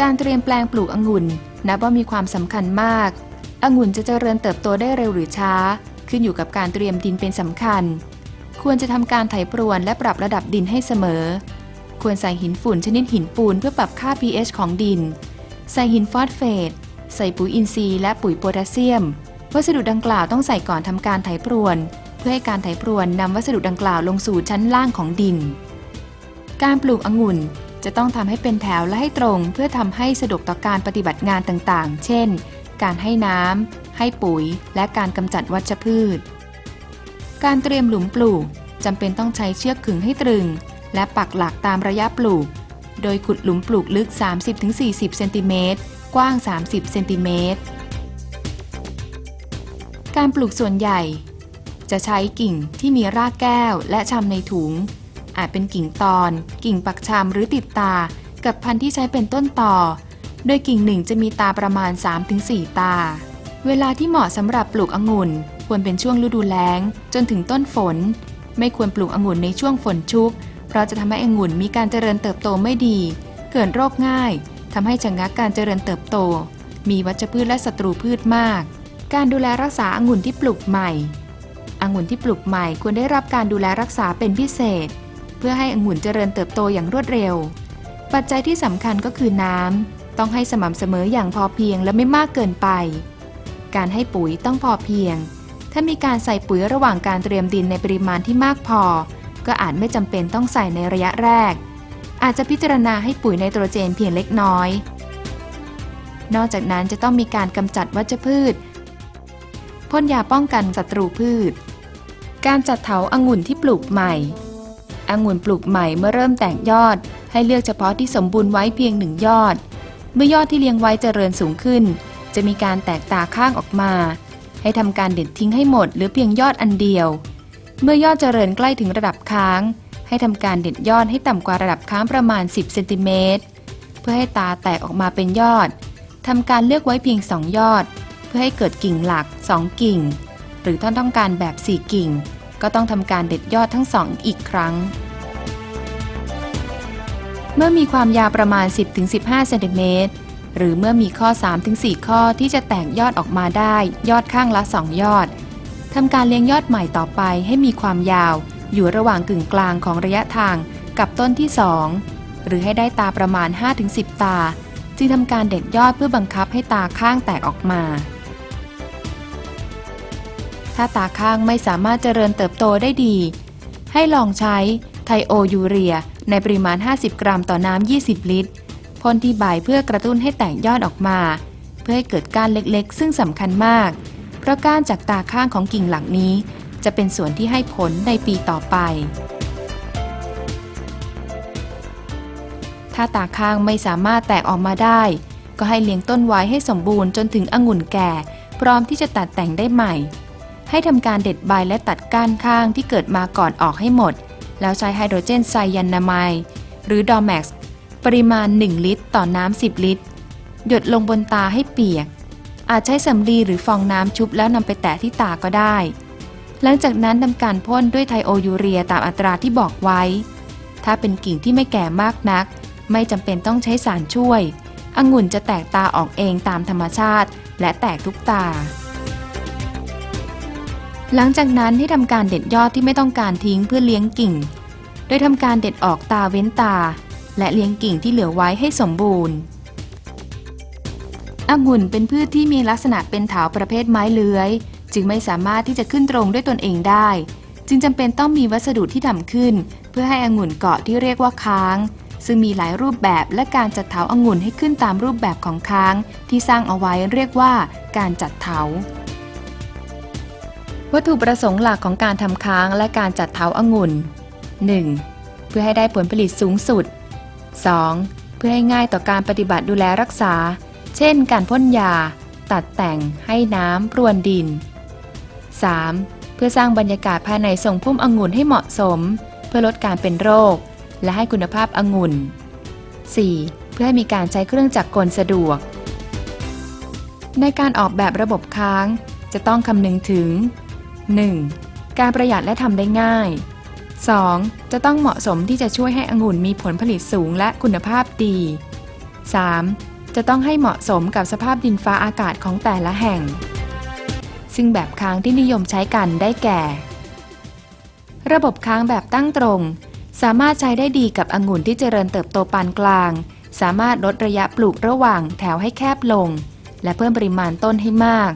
การเตรียมแปลงปลูกองุ่นนับว่ามีความสำคัญมาก องุ่นจะเจริญเติบโตได้เร็วหรือช้า ขึ้นอยู่กับการเตรียมดินเป็นสำคัญ ควรจะทำการไถปรวนและปรับระดับดินให้เสมอ ควรใส่หินฝุ่นชนิดหินปูนเพื่อปรับค่า pH ของดิน ใส่หินฟอสเฟต ใส่ปุ๋ยอินทรีย์และปุ๋ยโพแทสเซียม วัสดุดังกล่าวต้องใส่ก่อนทำการไถปรวน เพื่อให้การไถปรวนนำวัสดุดังกล่าวลงสู่ชั้นล่างของดิน การปลูกองุ่น จะต้องทำให้เป็นแถวและให้ตรงเพื่อทำให้สะดวกต่อการปฏิบัติงานต่างๆ เช่น การให้น้ำให้ปุ๋ย และการกำจัดวัชพืช การเตรียมหลุมปลูกจำเป็นต้องใช้เชือกขึงให้ตรึง และปักหลักตามระยะปลูก โดยขุดหลุมปลูกลึก 30-40 เซนติเมตร กว้าง 30 เซนติเมตร การปลูกส่วนใหญ่ จะใช้กิ่งที่มีรากแก้วและชำในถุง อาจเป็นกิ่งตอน กิ่งปักชำหรือติดตา กับพันธุ์ที่ใช้เป็นต้นต่อ โดยกิ่งหนึ่งจะมีตาประมาณ 3-4 ตา เวลาที่เหมาะสำหรับปลูกองุ่น ควรเป็นช่วงฤดูแล้ง จนถึงต้นฝน ไม่ควรปลูกองุ่นในช่วงฝนชุก เพราะจะทำให้องุ่นมีการเจริญเติบโตไม่ดี เกิดโรคง่ายทำให้ชะงักการเจริญเติบโต มีวัชพืชและศัตรูพืชมาก การดูแลรักษาองุ่นที่ปลูกใหม่องุ่นที่ปลูกใหม่ควรได้รับการดูแลรักษาเป็นพิเศษ เพื่อให้องุ่นเจริญเติบโตอย่างรวดเร็ว ปัจจัยที่สำคัญก็คือน้ำต้องให้สม่ำเสมออย่างพอเพียงและไม่มากเกินไป การให้ปุ๋ยต้องพอเพียง ถ้ามีการใส่ปุ๋ยระหว่างการเตรียมดินในปริมาณที่มากพอ ก็อาจไม่จำเป็นต้องใส่ในระยะแรก อาจจะพิจารณาให้ปุ๋ยไนโตรเจนเพียงเล็กน้อย นอกจากนั้นจะต้องมีการกำจัดวัชพืชพ่นยาป้องกันศัตรูพืช การจัดเถาองุ่นที่ปลูกใหม่ องุ่นปลูกใหม่เมื่อเริ่มแตกยอด ให้เลือกเฉพาะที่สมบูรณ์ไว้เพียงหนึ่งยอด เมื่อยอดที่เลี้ยงไว้เจริญสูงขึ้น จะมีการแตกตาข้างออกมา ให้ทำการเด็ดทิ้งให้หมดหรือเพียงยอดอันเดียว เมื่อยอดเจริญใกล้ถึงระดับค้าง ให้ทำการเด็ดยอดให้ต่ำกว่าระดับค้างประมาณ 10เซนติเมตรเพื่อให้ตาแตกออกมาเป็นยอดทำการเลือกไว้เพียง 2 ยอด เพื่อให้เกิดกิ่งหลัก 2 กิ่ง หรือท่านต้องการแบบ 4 กิ่ง ก็ต้องทำการเด็ดยอดทั้งสองอีกครั้ง เมื่อมีความยาวประมาณ 10-15เซนติเมตรหรือเมื่อมีข้อ 3-4 ข้อที่จะแตกยอดออกมาได้ ยอดข้างละ 2 ยอดทำการเลี้ยงยอดใหม่ต่อไปให้มีความยาว อยู่ระหว่างกึ่งกลางของระยะทางกับต้นที่ 2 หรือให้ได้ตาประมาณ 5-10 ตา จึงทำการเด็ดยอดเพื่อบังคับให้ตาข้างแตกออกมา ถ้าตาข้างไม่สามารถเจริญเติบโตได้ดี ให้ลองใช้ไทโอยูเรีย ในปริมาณ 50 กรัมต่อน้ำ 20 ลิตรพ่นที่ใบเพื่อกระตุ้นให้แตกยอดออกมา เพื่อให้เกิดก้านเล็กๆ ซึ่งสำคัญมาก เพราะก้านจากตาข้างของกิ่งหลักนี้ จะเป็นส่วนที่ให้ผลในปีต่อไป ถ้าตาข้างไม่สามารถแตกออกมาได้ ก็ให้เลี้ยงต้นไว้ให้สมบูรณ์จนถึงองุ่นแก่ พร้อมที่จะตัดแต่งได้ใหม่ ให้ทำการเด็ดใบและตัดก้านข้างที่เกิดมาก่อนออกให้หมด แล้วใช้ไฮโดรเจนไซยานาไมด์หรือดอแม็กซ์ปริมาณ 1 ลิตร ต่อน้ำ10 ลิตร หยดลงบนตาให้เปียก อาจใช้สำลีหรือฟองน้ำชุบแล้วนำไปแตะที่ตาก็ได้ หลังจากนั้นทำการพ่นด้วยไทโอยูเรียตามอัตราที่บอกไว้ ถ้าเป็นกิ่งที่ไม่แก่มากนัก ไม่จำเป็นต้องใช้สารช่วยองุ่นจะแตกตาออกเองตามธรรมชาติ และแตกทุกตา หลังจากนั้นให้ทำการเด็ดยอดที่ไม่ต้องการทิ้งเพื่อเลี้ยงกิ่ง โดยทำการเด็ดออกตาเว้นตา และเลี้ยงกิ่งที่เหลือไว้ให้สมบูรณ์องุ่นเป็นพืชที่มีลักษณะเป็นถาประเภทไม้เลื้อย จึงไม่สามารถที่จะขึ้นตรงด้วยตนเองได้ จึงจำเป็นต้องมีวัสดุที่ทำขึ้น เพื่อให้องุ่นเกาะที่เรียกว่าค้าง ซึ่งมีหลายรูปแบบและการจัดเถาอางุ่นให้ขึ้นตามรูปแบบของค้าง ที่สร้างเอาไว้เรียกว่าการจัดเถา วัตถุประสงค์หลักของการทำค้างและการจัดเถาองุ่น 1. เพื่อให้ได้ผลผลิตสูงสุด 2. เพื่อให้ง่ายต่อการปฏิบัติดูแลรักษา เช่น การพ่นยา ตัดแต่ง ให้น้ำปรวนดิน 3. เพื่อสร้างบรรยากาศภายในทรงพุ่มองุ่นให้เหมาะสม เพื่อลดการเป็นโรค และให้คุณภาพองุ่น 4. เพื่อให้มีการใช้เครื่องจักรกลสะดวก ในการออกแบบระบบค้างจะต้องคำนึงถึง 1. การประหยัดและทำได้ง่าย 2. จะต้องเหมาะสมที่จะช่วยให้องุ่นมีผลผลิตสูงและคุณภาพดี 3. จะต้องให้เหมาะสมกับสภาพดินฟ้าอากาศของแต่ละแห่ง ซึ่งแบบค้างที่นิยมใช้กันได้แก่ ระบบค้างแบบตั้งตรง สามารถใช้ได้ดีกับองุ่นที่เจริญเติบโตปานกลาง สามารถลดระยะปลูกระหว่างแถวให้แคบลง และเพิ่มปริมาณต้นให้มาก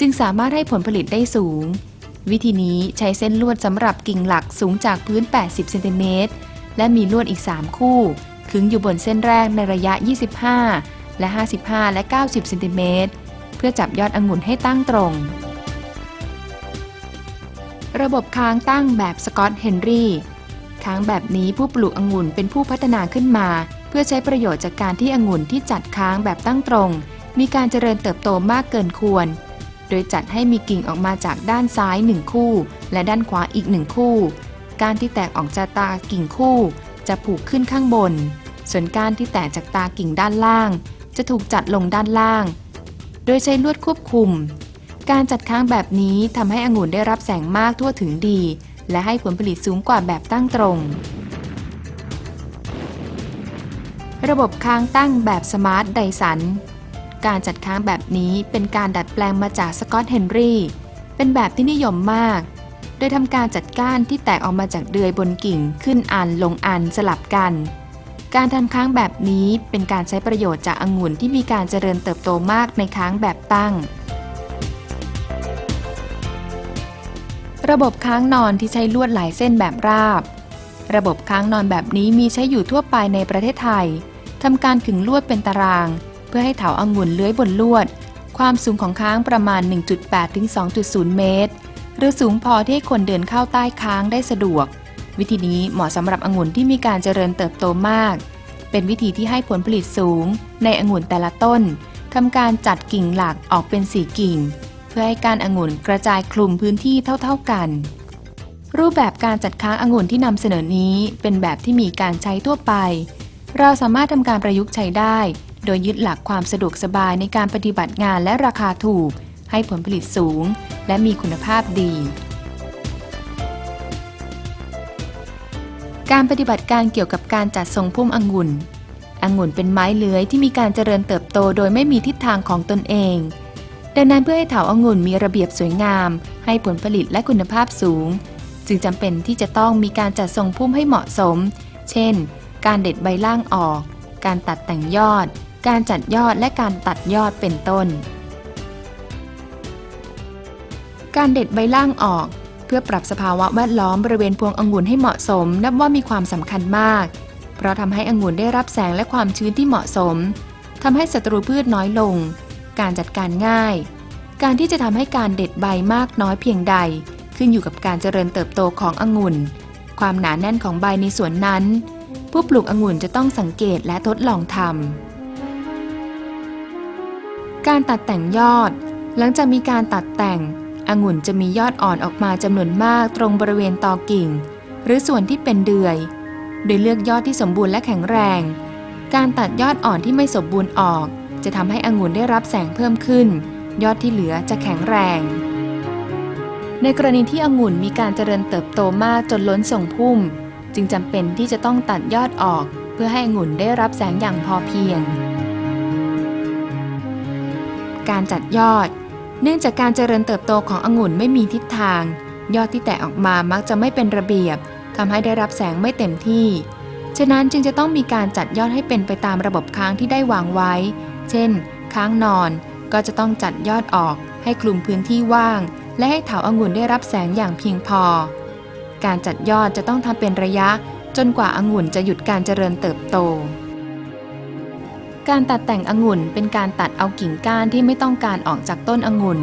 จึงสามารถให้ผลผลิตได้สูง วิธีนี้ใช้เส้นลวดสำหรับกิ่งหลักสูงจากพื้น 80 เซนติเมตร และมีลวดอีก 3 คู่ ขึงอยู่บนเส้นแรกในระยะ 25 และ 55 และ 90 เซนติเมตร เพื่อจับยอดองุ่นให้ตั้งตรง ระบบค้างตั้งแบบสกอตเฮนรี่ค้างแบบนี้ผู้ปลูกองุ่นเป็นผู้พัฒนาขึ้นมา เพื่อใช้ประโยชน์จากการที่องุ่นที่จัดค้างแบบตั้งตรง มีการเจริญเติบโตมากเกินควร โดยจัดให้มีกิ่งออกมาจากด้านซ้าย 1 คู่ และด้านขวาอีก 1 คู่ การที่แตกออกจากตากิ่งคู่ จะผูกขึ้นข้างบน ส่วนการที่แตกจากตากิ่งด้านล่าง จะถูกจัดลงด้านล่าง โดยใช้ลวดควบคุม การจัดค้างแบบนี้ทำให้องุ่นได้รับแสงมากทั่วถึงดี และให้ผลผลิตสูงกว่าแบบตั้งตรง ระบบค้างตั้งแบบสมาร์ทไดสัน การจัดค้างแบบนี้เป็นการดัดแปลงมาจากสกอตเฮนรี่ เป็นแบบที่นิยมมาก โดยทำการจัดก้านที่แตกออกมาจากเดือยบนกิ่งขึ้นอันลงอันสลับกัน การทำค้างแบบนี้เป็นการใช้ประโยชน์จากองุ่นที่มีการเจริญเติบโตมากในค้างแบบตั้ง ระบบค้างนอนที่ใช้ลวดหลายเส้นแบบราบ ระบบค้างนอนแบบนี้มีใช้อยู่ทั่วไปในประเทศไทยทำการขึงลวดเป็นตาราง พื่อให้เถาองุ่นเลื้อยบนลวด ความสูงของค้างประมาณ 1.8 ถึง 2.0 เมตร หรือสูงพอที่ให้คนเดินเข้าใต้ค้างได้สะดวก วิธีนี้เหมาะสำหรับองุ่นที่มีการเจริญเติบโตมาก เป็นวิธีที่ให้ผลผลิตสูง ในองุ่นแต่ละต้นทำการจัดกิ่งหลักออกเป็นสีกิ่ง เพื่อให้การองุ่นกระจายคลุมพื้นที่เท่า ๆกัน รูปแบบการจัดค้างองุ่นที่นำเสนอนี้เป็นแบบที่มีการใช้ทั่วไป เราสามารถทำการประยุกต์ใช้ได้ โดยยึดหลักความสะดวกสบายในการปฏิบัติงานและราคาถูก ให้ผลผลิตสูง และมีคุณภาพดี การปฏิบัติการเกี่ยวกับการจัดทรงพุ่มองุ่นองุ่นเป็นไม้เลื้อยที่มีการเจริญเติบโตโดยไม่มีทิศทางของตนเอง ดังนั้นเพื่อให้เถาองุ่นมีระเบียบสวยงาม ให้ผลผลิตและคุณภาพสูง จึงจำเป็นที่จะต้องมีการจัดทรงพุ่มให้เหมาะสม เช่น การเด็ดใบล่างออก การตัดแต่งยอด การจัดยอดและการตัดยอดเป็นต้น การเด็ดใบล่างออก เพื่อปรับสภาวะแวดล้อมบริเวณพวงองุ่นให้เหมาะสม นับว่ามีความสำคัญมาก เพราะทำให้องุ่นได้รับแสงและความชื้นที่เหมาะสมทำให้ศัตรูพืชน้อยลง การจัดการง่าย การที่จะทำให้การเด็ดใบมากน้อยเพียงใด ขึ้นอยู่กับการเจริญเติบโตขององุ่น ความหนาแน่นของใบในสวนนั้น ผู้ปลูกองุ่นจะต้องสังเกตและทดลองทำ การตัดแต่งยอด หลังจากมีการตัดแต่งองุ่นจะมียอดอ่อนออกมาจำนวนมากตรงบริเวณตอกิ่ง หรือส่วนที่เป็นเดือย โดยเลือกยอดที่สมบูรณ์และแข็งแรง การตัดยอดอ่อนที่ไม่สมบูรณ์ออก จะทำให้องุ่นได้รับแสงเพิ่มขึ้น ยอดที่เหลือจะแข็งแรง ในกรณีที่องุ่นมีการเจริญเติบโตมากจนล้นส่งพุ่ม จึงจำเป็นที่จะต้องตัดยอดออก เพื่อให้องุ่นได้รับแสงอย่างพอเพียง การจัดยอด เนื่องจากการเจริญเติบโตขององุ่นไม่มีทิศทาง ยอดที่แตกออกมามักจะไม่เป็นระเบียบทำให้ได้รับแสงไม่เต็มที่ ฉะนั้นจึงจะต้องมีการจัดยอดให้เป็นไปตามระบบค้างที่ได้วางไว้ เช่น ค้างนอนก็จะต้องจัดยอดออก ให้คลุมพื้นที่ว่าง และให้เถาองุ่นได้รับแสงอย่างเพียงพอ การจัดยอดจะต้องทำเป็นระยะ จนกว่าองุ่นจะหยุดการเจริญเติบโต การตัดแต่งองุ่นเป็นการตัดเอากิ่งก้านที่ไม่ต้องการออกจากต้นองุ่น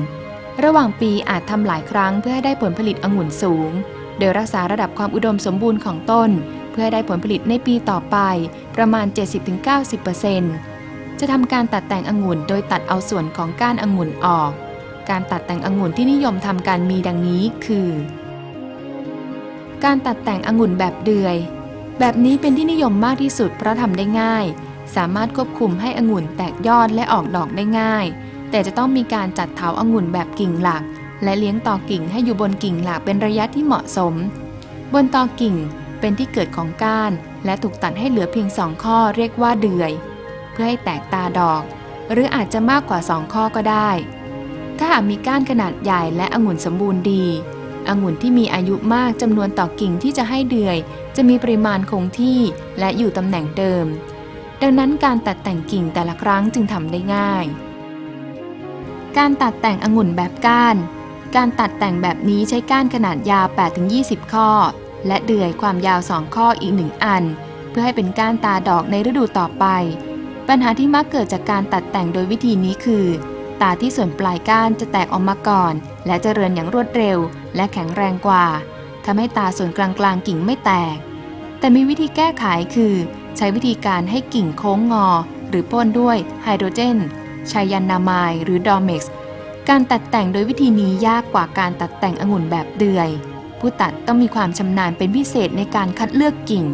ระหว่างปีอาจทำหลายครั้งเพื่อให้ได้ผลผลิตองุ่นสูง โดยรักษาระดับความอุดมสมบูรณ์ของต้น เพื่อให้ได้ผลผลิตในปีต่อไป ประมาณ 70-90%จะทำการตัดแต่งองุ่นโดยตัดเอาส่วนของก้านองุ่นออก การตัดแต่งองุ่นที่นิยมทำกันมีดังนี้คือ การตัดแต่งองุ่นแบบเดือย แบบนี้เป็นที่นิยมมากที่สุดเพราะทำได้ง่าย สามารถควบคุมให้องุ่นแตกยอดและออกดอกได้ง่าย แต่จะต้องมีการจัดเถาองุ่นแบบกิ่งหลัก และเลี้ยงตอกิ่งให้อยู่บนกิ่งหลักเป็นระยะที่เหมาะสม บนตอกิ่งเป็นที่เกิดของก้าน และถูกตัดให้เหลือเพียงสองข้อเรียกว่าเดือย เพื่อให้แตกตาดอก หรืออาจจะมากกว่า2ข้อก็ได้ ถ้าหากมีก้านขนาดใหญ่และองุ่นสมบูรณ์ดีองุ่นที่มีอายุมากจำนวนต่อกิ่งที่จะให้เดือย จะมีปริมาณคงที่และอยู่ตำแหน่งเดิม ดังนั้นการตัดแต่งกิ่งแต่ละครั้งจึงทำได้ง่าย การตัดแต่งองุ่นแบบก้าน การตัดแต่งแบบนี้ใช้ก้านขนาดยาว 8-20 ข้อ และเดือยความยาว 2 ข้ออีก 1 อัน เพื่อให้เป็นก้านตาดอกในฤดูต่อไป ปัญหาที่มักเกิดจากการตัดแต่งโดยวิธีนี้คือ ตาที่ส่วนปลายก้านจะแตกออกมาก่อน และเจริญอย่างรวดเร็ว และแข็งแรงกว่าทำให้ตาส่วนกลางกลางๆกิ่งไม่แตก แต่มีวิธีแก้ไขคือ ใช้วิธีการให้กิ่งโค้งงอ หรือพ่นด้วยไฮโดรเจนชายันนามายหรือดอเม็กซ์การตัดแต่งโดยวิธีนี้ยากกว่าการตัดแต่งองุ่นแบบเดือย ผู้ตัดต้องมีความชำนาญเป็นพิเศษในการคัดเลือกกิ่ง